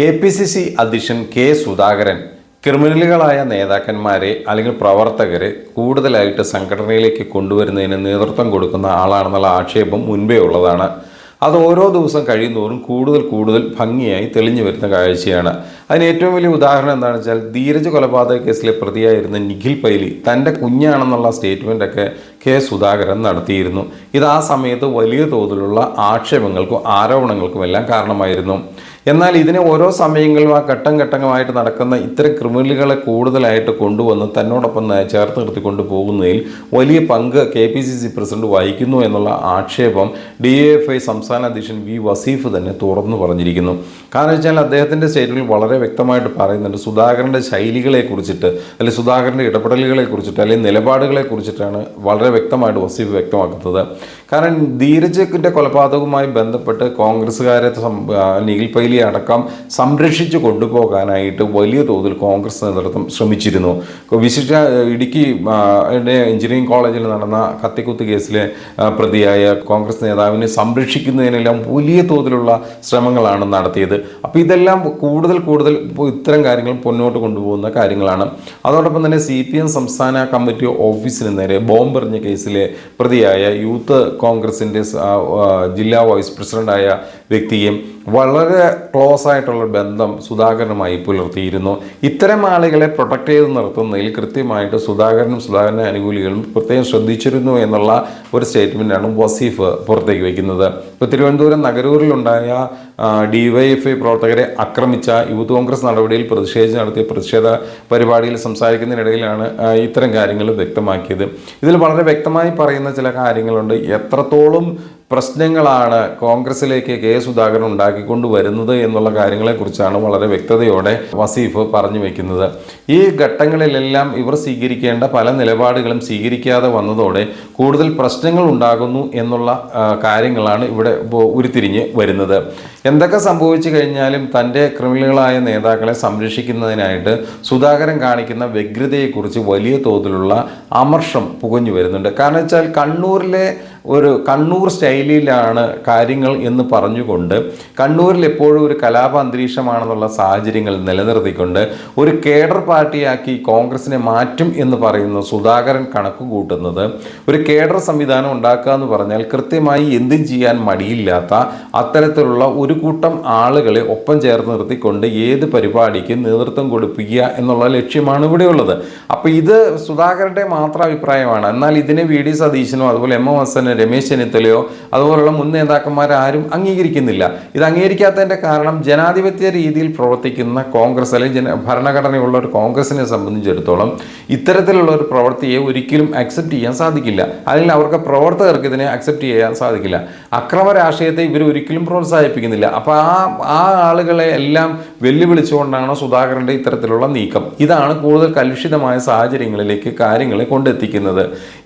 K P C C അധ്യക്ഷൻ K Sudhakaran ക്രിമിനലുകളായ നേതാക്കന്മാരെ അല്ലെങ്കിൽ പ്രവർത്തകരെ കൂടുതലായിട്ട് സംഘടനയിലേക്ക് കൊണ്ടുവരുന്നതിന് നേതൃത്വം കൊടുക്കുന്ന ആളാണെന്നുള്ള ആക്ഷേപം മുൻപേ ഉള്ളതാണ്. അത് ഓരോ ദിവസം കഴിയുന്നതോറും കൂടുതൽ കൂടുതൽ ഭംഗിയായി തെളിഞ്ഞു വരുന്ന കാഴ്ചയാണ്. അതിന് ഏറ്റവും വലിയ ഉദാഹരണം എന്താണെന്ന് വെച്ചാൽ ധീരജ് കൊലപാതക കേസിലെ പ്രതിയായിരുന്ന നിഖിൽ പൈലി തന്റെ കുഞ്ഞാണെന്നുള്ള സ്റ്റേറ്റ്മെന്റ് ഒക്കെ കെ സുധാകരൻ നടത്തിയിരുന്നു. ഇത് ആ സമയത്ത് വലിയ തോതിലുള്ള ആക്ഷേപങ്ങൾക്കും ആരോപണങ്ങൾക്കും എല്ലാം കാരണമായിരുന്നു. എന്നാൽ ഇതിനെ ഓരോ സമയങ്ങളിലും ആ ഘട്ടം ഘട്ടമായിട്ട് നടക്കുന്ന ഇത്തരം ക്രിമിനലുകളെ കൂടുതലായിട്ട് കൊണ്ടുവന്ന് തന്നോടൊപ്പം ചേർത്ത് നിർത്തിക്കൊണ്ട് പോകുന്നതിൽ വലിയ പങ്ക് K P C C president വഹിക്കുന്നു എന്നുള്ള ആക്ഷേപം ഡി എഫ് ഐ സംസ്ഥാന അധ്യക്ഷൻ വി വസീഫ് തന്നെ തുറന്നു പറഞ്ഞിരിക്കുന്നു. കാരണം വെച്ചാൽ അദ്ദേഹത്തിന്റെ സ്റ്റേറ്റ്മെന്റ് വളരെ വ്യക്തമായിട്ട് പറയുന്നുണ്ട്. സുധാകരന്റെ ശൈലികളെ കുറിച്ചിട്ട് അല്ലെങ്കിൽ സുധാകരന്റെ ഇടപെടലുകളെ കുറിച്ചിട്ട് അല്ലെങ്കിൽ നിലപാടുകളെ കുറിച്ചിട്ടാണ് വളരെ വ്യക്തമായിട്ട് വസീഫ് വ്യക്തമാക്കുന്നത്. കാരണം ധീരജക്കിന്റെ കൊലപാതകവുമായി ബന്ധപ്പെട്ട് കോൺഗ്രസ്സുകാരെ നിഖിൽ പൈലി അടക്കം സംരക്ഷിച്ചു കൊണ്ടുപോകാനായിട്ട് വലിയ തോതിൽ കോൺഗ്രസ് നേതൃത്വം ശ്രമിച്ചിരുന്നു. വിശിഷ്ട ഇടുക്കി എഞ്ചിനീയറിംഗ് കോളേജിൽ നടന്ന കത്തിക്കുത്ത് കേസിലെ പ്രതിയായ കോൺഗ്രസ് നേതാവിനെ സംരക്ഷിക്കുന്നതിനെല്ലാം വലിയ തോതിലുള്ള ശ്രമങ്ങളാണ് നടത്തിയത്. അപ്പോൾ ഇതെല്ലാം കൂടുതൽ കൂടുതൽ ഇപ്പോൾ ഇത്തരം കാര്യങ്ങൾ മുന്നോട്ട് കൊണ്ടുപോകുന്ന കാര്യങ്ങളാണ്. അതോടൊപ്പം തന്നെ സി പി എം സംസ്ഥാന കമ്മിറ്റി ഓഫീസിന് നേരെ ബോംബെറിഞ്ഞ കേസിലെ പ്രതിയായ യൂത്ത് കോൺഗ്രസിന്റെ ജില്ലാ വൈസ് പ്രസിഡന്റായ വ്യക്തിയും വളരെ ക്ലോസ് ആയിട്ടുള്ള ബന്ധം സുധാകരനുമായി പുലർത്തിയിരുന്നു. ഇത്തരം ആളുകളെ പ്രൊട്ടക്ട് ചെയ്ത് നിർത്തുന്നതിൽ കൃത്യമായിട്ട് സുധാകരനും സുധാകരന്റെ അനുകൂലികളും പ്രത്യേകം ശ്രദ്ധിച്ചിരുന്നു എന്നുള്ള ഒരു സ്റ്റേറ്റ്മെന്റാണ് വസീഫ് പുറത്തേക്ക് വയ്ക്കുന്നത്. ഇപ്പോൾ തിരുവനന്തപുരം നഗരൂരിലുണ്ടായ ഡിവൈഎഫ്ഐ പ്രവർത്തകരെ ആക്രമിച്ച യൂത്ത് കോൺഗ്രസ് നടപടിയിൽ പ്രതിഷേധിച്ച് നടത്തിയ പ്രതിഷേധ പരിപാടിയിൽ സംസാരിക്കുന്നതിനിടയിലാണ് ഇത്തരം കാര്യങ്ങൾ വ്യക്തമാക്കിയത്. ഇതിൽ വളരെ വ്യക്തമായി പറയുന്ന ചില കാര്യങ്ങളുണ്ട്. എത്രത്തോളം പ്രശ്നങ്ങളാണ് കോൺഗ്രസിലേക്ക് കെ സുധാകരൻ ഉണ്ടാക്കിക്കൊണ്ട് വരുന്നത് എന്നുള്ള കാര്യങ്ങളെക്കുറിച്ചാണ് വളരെ വ്യക്തതയോടെ വസീഫ് പറഞ്ഞു വെക്കുന്നത്. ഈ ഘട്ടങ്ങളിലെല്ലാം ഇവർ സ്വീകരിക്കേണ്ട പല നിലപാടുകളും സ്വീകരിക്കാതെ വന്നതോടെ കൂടുതൽ പ്രശ്നങ്ങൾ ഉണ്ടാകുന്നു എന്നുള്ള കാര്യങ്ങളാണ് ഇവിടെ ഉരുത്തിരിഞ്ഞ് വരുന്നത്. എന്തൊക്കെ സംഭവിച്ചു കഴിഞ്ഞാലും തന്റെ ക്രിമിനലുകളായ നേതാക്കളെ സംരക്ഷിക്കുന്നതിനായിട്ട് സുധാകരൻ കാണിക്കുന്ന വ്യഗ്രതയെക്കുറിച്ച് വലിയ തോതിലുള്ള അമർഷം പുകഞ്ഞു വരുന്നുണ്ട്. കാരണം വെച്ചാൽ കണ്ണൂരിലെ ഒരു കണ്ണൂർ സ്റ്റൈലിലാണ് കാര്യങ്ങൾ എന്ന് പറഞ്ഞുകൊണ്ട് കണ്ണൂരിൽ എപ്പോഴും ഒരു കലാപ അന്തരീക്ഷമാണെന്നുള്ള സാഹചര്യങ്ങൾ നിലനിർത്തിക്കൊണ്ട് ഒരു കേഡർ പാർട്ടിയാക്കി കോൺഗ്രസിനെ മാറ്റും എന്ന് പറയുന്ന സുധാകരൻ കണക്ക് കൂട്ടുന്നത് ഒരു കേഡർ സംവിധാനം ഉണ്ടാക്കുക എന്ന് പറഞ്ഞാൽ കൃത്യമായി എന്തും ചെയ്യാൻ മടിയില്ലാത്ത അത്തരത്തിലുള്ള ഒരു കൂട്ടം ആളുകളെ ഒപ്പം ചേർത്ത് നിർത്തിക്കൊണ്ട് ഏത് പരിപാടിക്ക് നേതൃത്വം കൊടുപ്പിക്കുക എന്നുള്ള ലക്ഷ്യമാണ് ഇവിടെയുള്ളത്. അപ്പോൾ ഇത് സുധാകരന്റെ മാത്രം അഭിപ്രായമാണ്. എന്നാൽ ഇതിനെ വി. ഡി. സതീശനും അതുപോലെ എം. എം. ഹസന് രമേശ് ചെന്നിത്തലയോ അതുപോലുള്ള മുൻ നേതാക്കന്മാരാരും അംഗീകരിക്കുന്നില്ല. ഇത് അംഗീകരിക്കാത്തതിന്റെ കാരണം ജനാധിപത്യ രീതിയിൽ പ്രവർത്തിക്കുന്ന കോൺഗ്രസ് അല്ലെങ്കിൽ ജന ഭരണഘടനയുള്ള ഒരു കോൺഗ്രസിനെ സംബന്ധിച്ചിടത്തോളം ഇത്തരത്തിലുള്ള ഒരു പ്രവൃത്തിയെ ഒരിക്കലും അക്സെപ്റ്റ് ചെയ്യാൻ സാധിക്കില്ല. അല്ലെങ്കിൽ അവർക്ക് പ്രവർത്തകർക്ക് ഇതിനെ അക്സെപ്റ്റ് ചെയ്യാൻ സാധിക്കില്ല. അക്രമ രാഷ്ട്രീയത്തെ ഇവർ ഒരിക്കലും പ്രോത്സാഹിപ്പിക്കുന്നില്ല. അപ്പോൾ ആ ആ ആളുകളെ എല്ലാം വെല്ലുവിളിച്ചുകൊണ്ടാണ് സുധാകരന്റെ ഇത്തരത്തിലുള്ള നീക്കം? ഇതാണ് കൂടുതൽ കലുഷിതമായ സാഹചര്യങ്ങളിലേക്ക് കാര്യങ്ങളെ കൊണ്ടെത്തിക്കുന്നത്.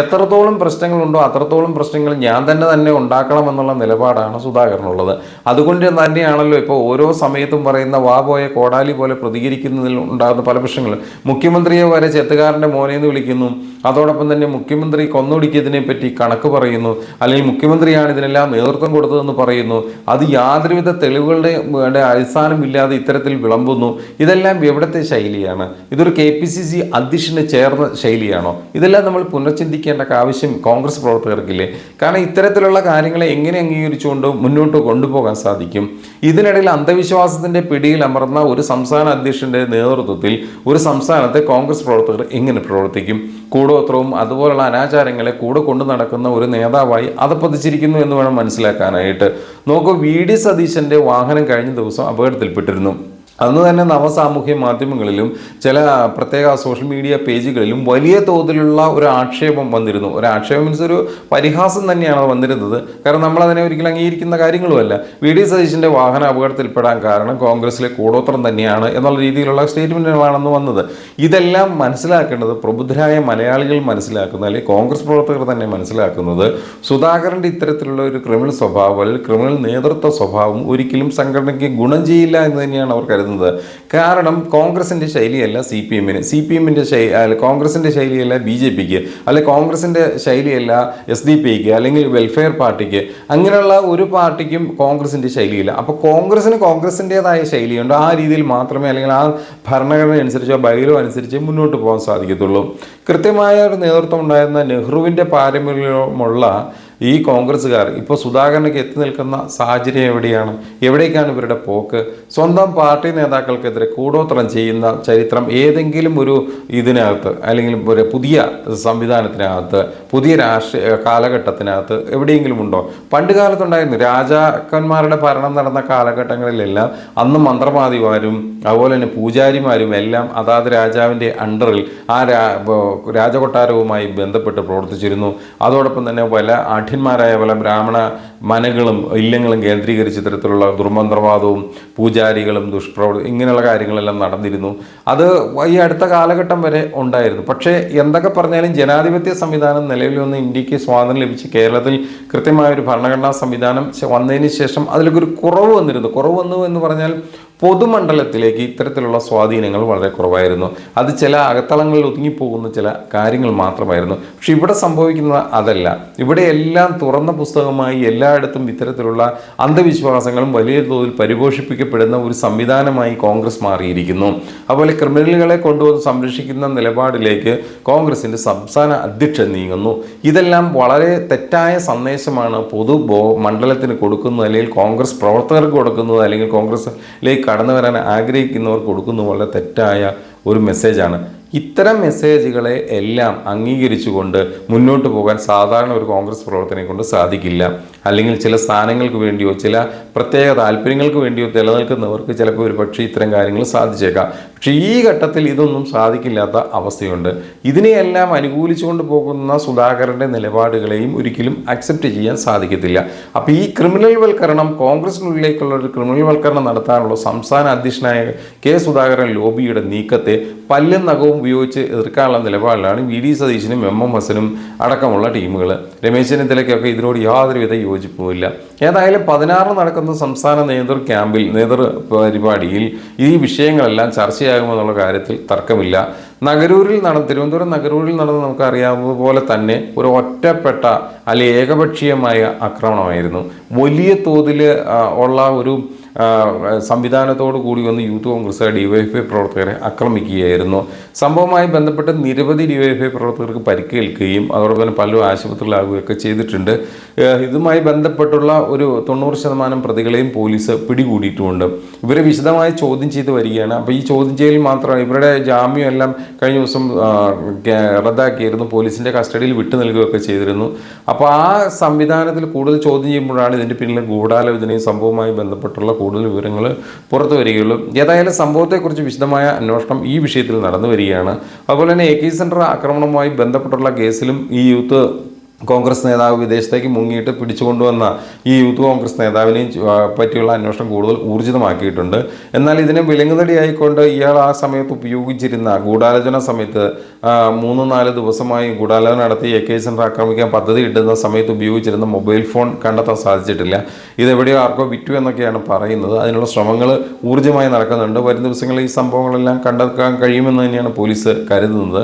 എത്രത്തോളം പ്രശ്നങ്ങളുണ്ടോ അത്രത്തോളം പ്രശ്നങ്ങൾ ഞാൻ തന്നെ തന്നെ ഉണ്ടാക്കണമെന്നുള്ള നിലപാടാണ് സുധാകരനുള്ളത്. അതുകൊണ്ട് തന്നെയാണല്ലോ ഇപ്പോൾ ഓരോ സമയത്തും പറയുന്ന വാ പോയ കോടാലി പോലെ പ്രതികരിക്കുന്നതിൽ ഉണ്ടാകുന്ന പല പ്രശ്നങ്ങളും. മുഖ്യമന്ത്രിയെ വരെ ചെത്തുകാരന്റെ മോനെ എന്ന് വിളിക്കുന്നു. അതോടൊപ്പം തന്നെ മുഖ്യമന്ത്രി കൊന്നൊടുക്കിയതിനെ പറ്റി കണക്ക് പറയുന്നു. അല്ലെങ്കിൽ മുഖ്യമന്ത്രിയാണ് ഇതിനെല്ലാം നേതൃത്വം കൊടുത്തതെന്ന് പറയുന്നു. അത് യാതൊരുവിധ തെളിവുകളുടെ അടിസ്ഥാനം അടിസ്ഥാനമില്ലാതെ ഇത്തരത്തിൽ വിളമ്പുന്നു. ഇതെല്ലാം എവിടത്തെ ശൈലിയാണ്? ഇതൊരു കെ പി സി സി അധ്യക്ഷന് ചേർന്ന ശൈലിയാണോ? ഇതെല്ലാം നമ്മൾ പുനർചിന്തിക്കേണ്ട ആവശ്യം കോൺഗ്രസ് പ്രവർത്തകർക്കില്ലേ? കാരണം ഇത്തരത്തിലുള്ള കാര്യങ്ങളെ എങ്ങനെ അംഗീകരിച്ചുകൊണ്ട് മുന്നോട്ട് കൊണ്ടുപോകാൻ സാധിക്കും? ഇതിനിടയിൽ അന്ധവിശ്വാസത്തിന്റെ പിടിയിൽ അമർന്ന ഒരു സംസ്ഥാന അധ്യക്ഷന്റെ നേതൃത്വത്തിൽ ഒരു സംസ്ഥാനത്തെ കോൺഗ്രസ് പ്രവർത്തകർ എങ്ങനെ പ്രവർത്തിക്കും? കൂടോത്രവും അതുപോലുള്ള അനാചാരങ്ങളെ കൂടെ കൊണ്ടു നടക്കുന്ന ഒരു നേതാവായി അത് പതിച്ചിരിക്കുന്നു എന്ന് വേണം മനസ്സിലാക്കാനായിട്ട്. നോക്കൂ വി. ഡി. സതീശന്റെ വാഹനം കഴിഞ്ഞ ദിവസം അപകടത്തിൽപ്പെട്ടിരുന്നു. അന്ന് തന്നെ നവസാമൂഹ്യ മാധ്യമങ്ങളിലും ചില പ്രത്യേക സോഷ്യൽ മീഡിയ പേജുകളിലും വലിയ തോതിലുള്ള ഒരു ആക്ഷേപം വന്നിരുന്നു. ഒരു ആക്ഷേപം മീൻസ് ഒരു പരിഹാസം തന്നെയാണ് വന്നിരുന്നത്. കാരണം നമ്മൾ അതിനെ ഒരിക്കലും അംഗീകരിക്കുന്ന കാര്യങ്ങളുമല്ല. വി ഡി സതീശിന്റെ വാഹന അപകടത്തിൽപ്പെടാൻ കാരണം കോൺഗ്രസിലെ കൂടോത്രം തന്നെയാണ് എന്നുള്ള രീതിയിലുള്ള സ്റ്റേറ്റ്മെന്റുകളാണെന്ന് വന്നത്. ഇതെല്ലാം മനസ്സിലാക്കേണ്ടത് പ്രബുദ്ധരായ മലയാളികൾ മനസ്സിലാക്കുന്ന അല്ലെങ്കിൽ കോൺഗ്രസ് പ്രവർത്തകർ തന്നെ മനസ്സിലാക്കുന്നത് സുധാകരന്റെ ഇത്തരത്തിലുള്ള ഒരു ക്രിമിനൽ സ്വഭാവം അല്ലെങ്കിൽ ക്രിമിനൽ നേതൃത്വ സ്വഭാവം ഒരിക്കലും സംഘടനയ്ക്ക് ഗുണം ചെയ്യില്ല എന്ന് തന്നെയാണ് അവർ കരുതുന്നത്. കരുതുന്നത് കാരണം കോൺഗ്രസിന്റെ ശൈലിയല്ല സി പി എമ്മിന്. സി പി എമ്മിന്റെ എമ്മിന്റെ കോൺഗ്രസിന്റെ ശൈലിയല്ല ബി ജെ പിക്ക്. അല്ലെ കോൺഗ്രസിന്റെ ശൈലിയല്ല എസ് ഡി പി ഐക്ക് അല്ലെങ്കിൽ വെൽഫെയർ പാർട്ടിക്ക്. അങ്ങനെയുള്ള ഒരു പാർട്ടിക്കും കോൺഗ്രസിന്റെ ശൈലിയില്ല. അപ്പോൾ കോൺഗ്രസിന് കോൺഗ്രസിന്റെതായ ശൈലിയുണ്ട്. ആ രീതിയിൽ മാത്രമേ അല്ലെങ്കിൽ ആ ഭരണഘടന അനുസരിച്ചോ ബൈലോ അനുസരിച്ച് മുന്നോട്ട് പോകാൻ സാധിക്കത്തുള്ളൂ. കൃത്യമായ ഒരു നേതൃത്വം ഉണ്ടായിരുന്ന നെഹ്റുവിന്റെ പാരമ്പര്യമുള്ള ഈ കോൺഗ്രസ്സുകാർ ഇപ്പോൾ സുധാകരനൊക്കെ എത്തി നിൽക്കുന്ന സാഹചര്യം എവിടെയാണ്? എവിടേക്കാണ് ഇവരുടെ പോക്ക്? സ്വന്തം പാർട്ടി നേതാക്കൾക്കെതിരെ കൂടോത്രം ചെയ്യുന്ന ചരിത്രം ഏതെങ്കിലും ഒരു ഇതിനകത്ത് അല്ലെങ്കിൽ ഒരു പുതിയ സംവിധാനത്തിനകത്ത് പുതിയ രാഷ്ട്രീയ കാലഘട്ടത്തിനകത്ത് എവിടെയെങ്കിലും ഉണ്ടോ? പണ്ട് കാലത്തുണ്ടായിരുന്നു രാജാക്കന്മാരുടെ ഭരണം നടന്ന കാലഘട്ടങ്ങളിലെല്ലാം അന്ന് മന്ത്രവാദിമാരും അതുപോലെ തന്നെ പൂജാരിമാരും എല്ലാം അതാത് രാജാവിന്റെ അണ്ടറിൽ ആ രാജകൊട്ടാരവുമായി ബന്ധപ്പെട്ട് പ്രവർത്തിച്ചിരുന്നു. അതോടൊപ്പം തന്നെ പല ആഠ്യന്മാരായ പല ബ്രാഹ്മണ മനകളും ഇല്ലങ്ങളും കേന്ദ്രീകരിച്ച് ഇത്തരത്തിലുള്ള ദുർമന്ത്രവാദവും പൂജാരികളും ദുഷ്പ്രവൃത്തി ഇങ്ങനെയുള്ള കാര്യങ്ങളെല്ലാം നടന്നിരുന്നു. അത് ഈ അടുത്ത കാലഘട്ടം വരെ ഉണ്ടായിരുന്നു. പക്ഷേ എന്തൊക്കെ പറഞ്ഞാലും ജനാധിപത്യ സംവിധാനം നിലവിൽ വന്ന് ഇന്ത്യയ്ക്ക് സ്വാതന്ത്ര്യം ലഭിച്ച് കേരളത്തിൽ കൃത്യമായ ഒരു ഭരണഘടനാ സംവിധാനം വന്നതിന് ശേഷം അതിലൊക്കെ ഒരു കുറവ് വന്നിരുന്നു. കുറവ് വന്നു എന്ന് പറഞ്ഞാൽ പൊതുമണ്ഡലത്തിലേക്ക് ഇത്തരത്തിലുള്ള സ്വാധീനങ്ങൾ വളരെ കുറവായിരുന്നു. അത് ചില അകത്തളങ്ങളിൽ ഒതുങ്ങിപ്പോകുന്ന ചില കാര്യങ്ങൾ മാത്രമായിരുന്നു. പക്ഷെ ഇവിടെ സംഭവിക്കുന്നത് അതല്ല. ഇവിടെ എല്ലാം തുറന്ന പുസ്തകമായി എല്ലായിടത്തും ഇത്തരത്തിലുള്ള അന്ധവിശ്വാസങ്ങളും വലിയ തോതിൽ പരിപോഷിപ്പിക്കപ്പെടുന്ന ഒരു സംവിധാനമായി കോൺഗ്രസ് മാറിയിരിക്കുന്നു. അതുപോലെ ക്രിമിനലുകളെ കൊണ്ടുവന്ന് സംരക്ഷിക്കുന്ന നിലപാടിലേക്ക് കോൺഗ്രസിന്റെ സംസ്ഥാന അധ്യക്ഷൻ നീങ്ങുന്നു. ഇതെല്ലാം വളരെ തെറ്റായ സന്ദേശമാണ് പൊതു മണ്ഡലത്തിന് കൊടുക്കുന്നത് അല്ലെങ്കിൽ കോൺഗ്രസ് പ്രവർത്തകർക്ക് കൊടുക്കുന്നത് അല്ലെങ്കിൽ കോൺഗ്രസിലേക്ക് കടന്നു വരാൻ ആഗ്രഹിക്കുന്നവർ കൊടുക്കുന്ന വളരെ തെറ്റായ ഒരു മെസ്സേജാണ് ഇത്തരം മെസ്സേജുകളെ എല്ലാം അംഗീകരിച്ചുകൊണ്ട് മുന്നോട്ട് പോകാൻ സാധാരണ ഒരു കോൺഗ്രസ് പ്രവർത്തനെ കൊണ്ട് സാധിക്കില്ല. അല്ലെങ്കിൽ ചില സ്ഥാനങ്ങൾക്ക് വേണ്ടിയോ ചില പ്രത്യേക താല്പര്യങ്ങൾക്ക് വേണ്ടിയോ നിലനിൽക്കുന്നവർക്ക് ചിലപ്പോൾ ഒരു പക്ഷേ ഇത്തരം കാര്യങ്ങൾ സാധിച്ചേക്കാം. പക്ഷേ ഈ ഘട്ടത്തിൽ ഇതൊന്നും സാധിക്കില്ലാത്ത അവസ്ഥയുണ്ട്. ഇതിനെയെല്ലാം അനുകൂലിച്ചുകൊണ്ട് പോകുന്ന സുധാകരന്റെ നിലപാടുകളെയും ഒരിക്കലും അക്സെപ്റ്റ് ചെയ്യാൻ സാധിക്കത്തില്ല. അപ്പോൾ ഈ ക്രിമിനൽ വൽക്കരണം കോൺഗ്രസിനുള്ളിലേക്കുള്ള ഒരു ക്രിമിനൽ വൽക്കരണം നടത്താനുള്ള സംസ്ഥാന അധ്യക്ഷനായ കെ സുധാകരൻ ലോബിയുടെ നീക്കത്തെ പല്ലും നഖവും ഉപയോഗിച്ച് എതിർക്കാനുള്ള നിലപാടിലാണ് വി ഡി സതീശനും എം എം ഹസനും അടക്കമുള്ള ടീമുകൾ. രമേശ് ചെന്നിത്തലയ്ക്കൊക്കെ ഇതിനോട് യാതൊരുവിധ യോജിപ്പുമില്ല ഏതായാലും പതിനാറ് നടക്കുന്ന സംസ്ഥാന നേതൃ ക്യാമ്പിൽ നേതൃ പരിപാടിയിൽ ഈ വിഷയങ്ങളെല്ലാം ചർച്ചയാകുമെന്നുള്ള കാര്യത്തിൽ തർക്കമില്ല. നഗരൂരിൽ നടന്ന തിരുവനന്തപുരം നഗരൂരിൽ നടന്ന നമുക്കറിയാവുന്നതുപോലെ തന്നെ ഒരു ഒറ്റപ്പെട്ട അല്ലെങ്കിൽ ഏകപക്ഷീയമായ ആക്രമണമായിരുന്നു. വലിയ തോതിൽ ഉള്ള ഒരു സംവിധാനത്തോടു കൂടി വന്ന് യൂത്ത് കോൺഗ്രസ് ഡിവൈഎഫ്ഐ പ്രവർത്തകരെ ആക്രമിക്കുകയായിരുന്നു. സംഭവവുമായി ബന്ധപ്പെട്ട് നിരവധി ഡിവൈഎഫ്ഐ പ്രവർത്തകർക്ക് പരിക്കേൽക്കുകയും അതോടൊപ്പം തന്നെ പലരും ആശുപത്രിയിലാകുകയൊക്കെ ചെയ്തിട്ടുണ്ട്. ഇതുമായി ബന്ധപ്പെട്ടുള്ള ഒരു തൊണ്ണൂറ് ശതമാനം പ്രതികളെയും പോലീസ് പിടികൂടിയിട്ടുമുണ്ട് ഇവരെ വിശദമായി ചോദ്യം ചെയ്ത് വരികയാണ്. അപ്പോൾ ഈ ചോദ്യം ചെയ്യൽ മാത്രമാണ്. ഇവരുടെ ജാമ്യം എല്ലാം കഴിഞ്ഞ ദിവസം റദ്ദാക്കിയിരുന്നു പോലീസിന്റെ കസ്റ്റഡിയിൽ വിട്ടു നൽകുകയൊക്കെ ചെയ്തിരുന്നു. അപ്പോൾ ആ സംവിധാനത്തിൽ കൂടുതൽ ചോദ്യം ചെയ്യുമ്പോഴാണ് ഇതിന്റെ പിന്നിലെ ഗൂഢാലോചനയും സംഭവവുമായി ബന്ധപ്പെട്ടുള്ള കൂടുതൽ വിവരങ്ങൾ പുറത്തു വരികയുള്ളൂ. ഏതായാലും സംഭവത്തെക്കുറിച്ച് വിശദമായ അന്വേഷണം ഈ വിഷയത്തിൽ നടന്നു വരികയാണ്. അതുപോലെ തന്നെ എ കെ സെന്റർ ആക്രമണവുമായി ബന്ധപ്പെട്ടുള്ള കേസിലും ഈ യൂത്ത് കോൺഗ്രസ് നേതാവ് വിദേശത്തേക്ക് മുങ്ങിയിട്ട് പിടിച്ചുകൊണ്ടുവന്ന ഈ യൂത്ത് കോൺഗ്രസ് നേതാവിനെയും പറ്റിയുള്ള അന്വേഷണം കൂടുതൽ ഊർജിതമാക്കിയിട്ടുണ്ട്. എന്നാൽ ഇതിനെ വിലങ്ങുതടിയായിക്കൊണ്ട് ഇയാൾ ആ സമയത്ത് ഉപയോഗിച്ചിരുന്ന ഗൂഢാലോചന സമയത്ത് മൂന്ന് നാല് ദിവസമായി ഗൂഢാലോചന നടത്തി എ കെ സെന്റർ ആക്രമിക്കാൻ പദ്ധതി ഇടുന്ന സമയത്ത് ഉപയോഗിച്ചിരുന്ന മൊബൈൽ ഫോൺ കണ്ടെത്താൻ സാധിച്ചിട്ടില്ല. ഇതെവിടെയോ ആർക്കോ വിറ്റു എന്നൊക്കെയാണ് പറയുന്നത്. അതിനുള്ള ശ്രമങ്ങൾ ഊർജമായി നടക്കുന്നുണ്ട്. വരും ദിവസങ്ങളിൽ ഈ സംഭവങ്ങളെല്ലാം കണ്ടെത്താൻ കഴിയുമെന്ന് തന്നെയാണ് പോലീസ് കരുതുന്നത്.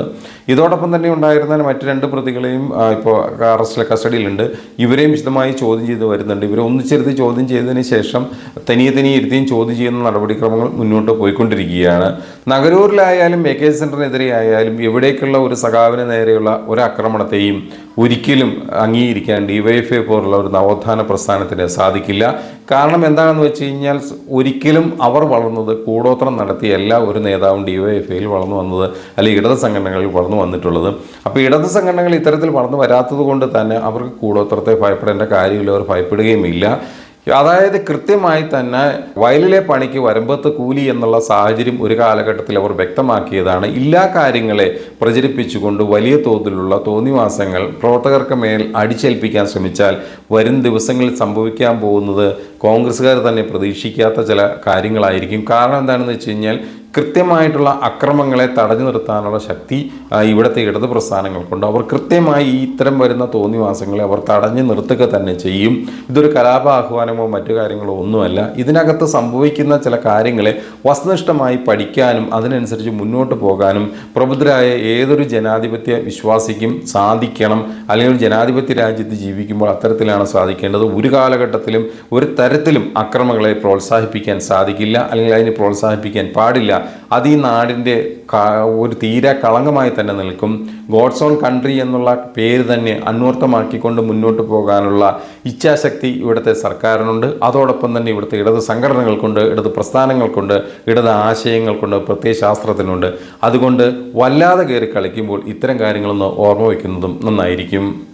ഇതോടൊപ്പം തന്നെ ഉണ്ടായിരുന്ന മറ്റ് രണ്ട് പ്രതികളെയും ആ, ഇപ്പോൾ അറസ്റ്റിലെ കസ്റ്റഡിയിലുണ്ട്. ഇവരെയും വിശദമായി ചോദ്യം ചെയ്ത് വരുന്നുണ്ട്. ഇവരെ ഒന്നിച്ചിരുത്തി ചോദ്യം ചെയ്തതിന് ശേഷം തനിയെ തനിയെ ഇരുത്തിയും ചോദ്യം ചെയ്യുന്ന നടപടിക്രമങ്ങൾ മുന്നോട്ട് പോയിക്കൊണ്ടിരിക്കുകയാണ്. നഗരൂരിലായാലും എ കെ സെന്ററിനെതിരെ ആയാലും എവിടേക്കുള്ള ഒരു സഖാവിന് നേരെയുള്ള ഒരു ആക്രമണത്തെയും ഒരിക്കലും അംഗീകരിക്കാൻ ഡിവൈഎഫ്ഐ പോലുള്ള ഒരു നവോത്ഥാന പ്രസ്ഥാനത്തിന് സാധിക്കില്ല. കാരണം എന്താണെന്ന് വെച്ച് കഴിഞ്ഞാൽ ഒരിക്കലും അവർ വളർന്നത് കൂടോത്രം നടത്തിയല്ല ഒരു നേതാവും ഡി വൈ എഫ് ഐയിൽ വളർന്നു വന്നത് അല്ലെങ്കിൽ ഇടത് സംഘടനകളിൽ വളർന്നു വന്നിട്ടുള്ളത്. അപ്പോൾ ഇടത് സംഘടനകൾ ഇത്തരത്തിൽ വളർന്നു വരാത്തത് കൊണ്ട് തന്നെ അവർക്ക് കൂടോത്രത്തെ ഭയപ്പെടേണ്ട കാര്യമില്ല അവർ ഭയപ്പെടുകയുമില്ല. അതായത് കൃത്യമായി തന്നെ വയലിലെ പണിക്ക് വരമ്പത്ത് കൂലി എന്നുള്ള സാഹചര്യം ഒരു കാലഘട്ടത്തിൽ അവർ വ്യക്തമാക്കിയതാണ്. എല്ലാ കാര്യങ്ങളെ പ്രചരിപ്പിച്ചുകൊണ്ട് വലിയ തോതിലുള്ള തോന്നിവാസങ്ങൾ പ്രവർത്തകർക്ക് മേൽ അടിച്ചേൽപ്പിക്കാൻ ശ്രമിച്ചാൽ വരും ദിവസങ്ങളിൽ സംഭവിക്കാൻ പോകുന്നത് കോൺഗ്രസ്സുകാർ തന്നെ പ്രതീക്ഷിക്കാത്ത ചില കാര്യങ്ങളായിരിക്കും. കാരണം എന്താണെന്ന് വെച്ച് കഴിഞ്ഞാൽ കൃത്യമായിട്ടുള്ള അക്രമങ്ങളെ തടഞ്ഞു നിർത്താനുള്ള ശക്തി ഇവിടുത്തെ ഇടത് പ്രസ്ഥാനങ്ങൾക്കുണ്ട്. അവർ കൃത്യമായി ഇത്തരം വരുന്ന തോന്നിവാസങ്ങളെ അവർ തടഞ്ഞു നിർത്തുക തന്നെ ചെയ്യും. ഇതൊരു കലാപ ആഹ്വാനമോ മറ്റു കാര്യങ്ങളോ ഒന്നുമല്ല. ഇതിനകത്ത് സംഭവിക്കുന്ന ചില കാര്യങ്ങളെ വസ്തുനിഷ്ഠമായി പഠിക്കാനും അതിനനുസരിച്ച് മുന്നോട്ട് പോകാനും പ്രബുദ്ധരായ ഏതൊരു ജനാധിപത്യ വിശ്വാസിക്കും സാധിക്കണം. അല്ലെങ്കിൽ ജനാധിപത്യ രാജ്യത്ത് ജീവിക്കുമ്പോൾ അത്തരത്തിലാണ് സാധിക്കേണ്ടത്. ഒരു കാലഘട്ടത്തിലും ഒരു തരത്തിലും അക്രമങ്ങളെ പ്രോത്സാഹിപ്പിക്കാൻ സാധിക്കില്ല. അല്ലെങ്കിൽ അതിനെ പ്രോത്സാഹിപ്പിക്കാൻ പാടില്ല. അത് ഈ നാടിന്റെ ഒരു തീരാ കളങ്കമായി തന്നെ നിൽക്കും. ഗോഡ്സ് ഓൺ കൺട്രി എന്നുള്ള പേര് തന്നെ അന്വർത്ഥമാക്കിക്കൊണ്ട് മുന്നോട്ട് പോകാനുള്ള ഇച്ഛാശക്തി ഇവിടുത്തെ സർക്കാരിനുണ്ട്. അതോടൊപ്പം തന്നെ ഇവിടുത്തെ ഇടത് സംഘടനകൾക്കുണ്ട് ഇടത് പ്രസ്ഥാനങ്ങൾക്കുണ്ട് ഇടത് ആശയങ്ങൾക്കുണ്ട് പ്രത്യേക ശാസ്ത്രത്തിനുണ്ട്. അതുകൊണ്ട് വല്ലാതെ കയറി കളിക്കുമ്പോൾ ഇത്തരം കാര്യങ്ങളൊന്ന് ഓർമ്മ വയ്ക്കുന്നതും നന്നായിരിക്കും.